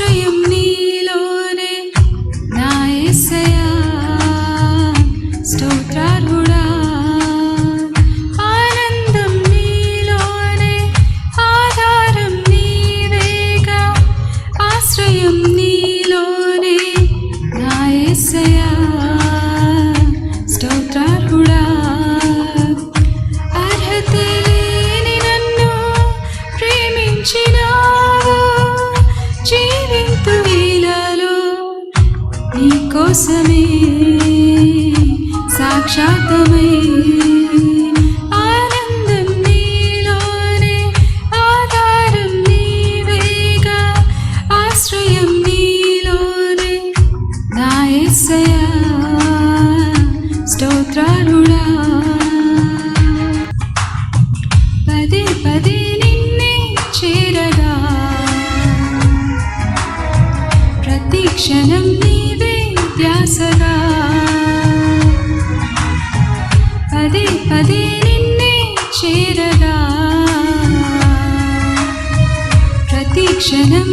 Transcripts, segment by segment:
sure you క్షణం నీవే ధ్యాసగా పదే పదే నిన్నే చేరగా. ప్రతి క్షణం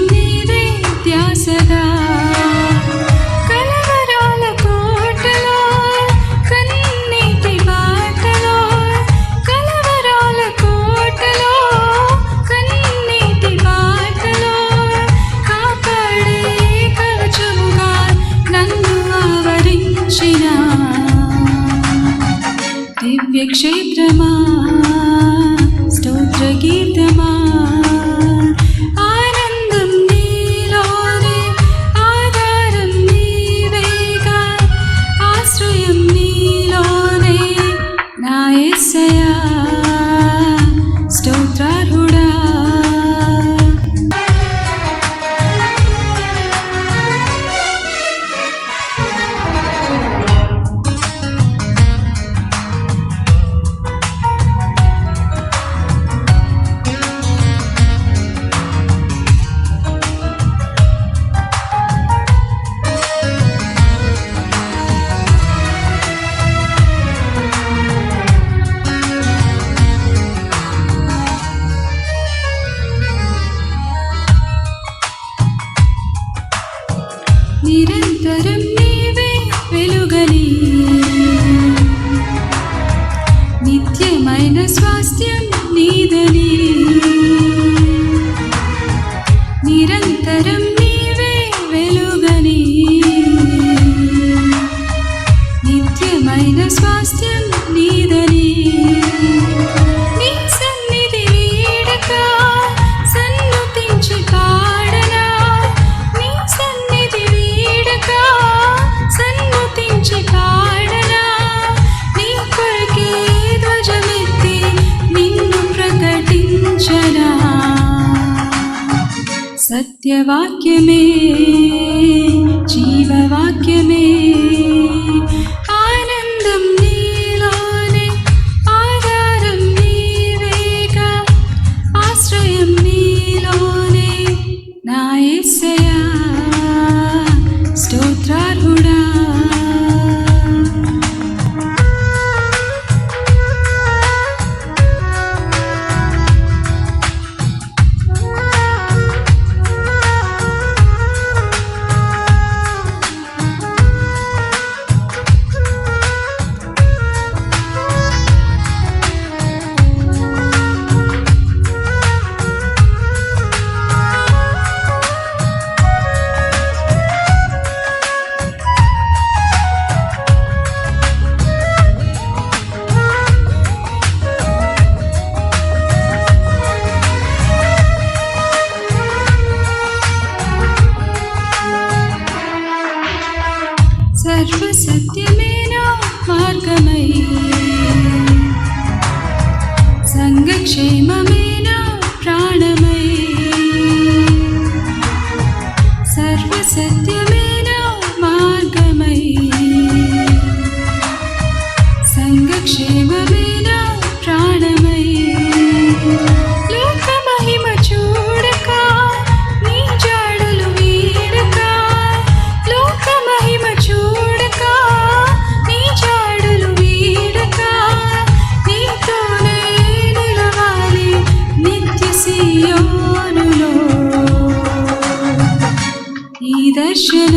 ఆధారం నీవే వెలుగని സത്യവാക്യമേ. క్షేమమే. should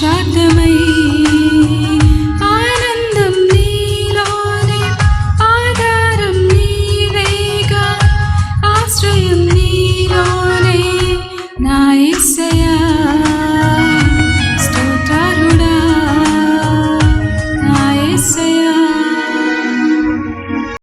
shut the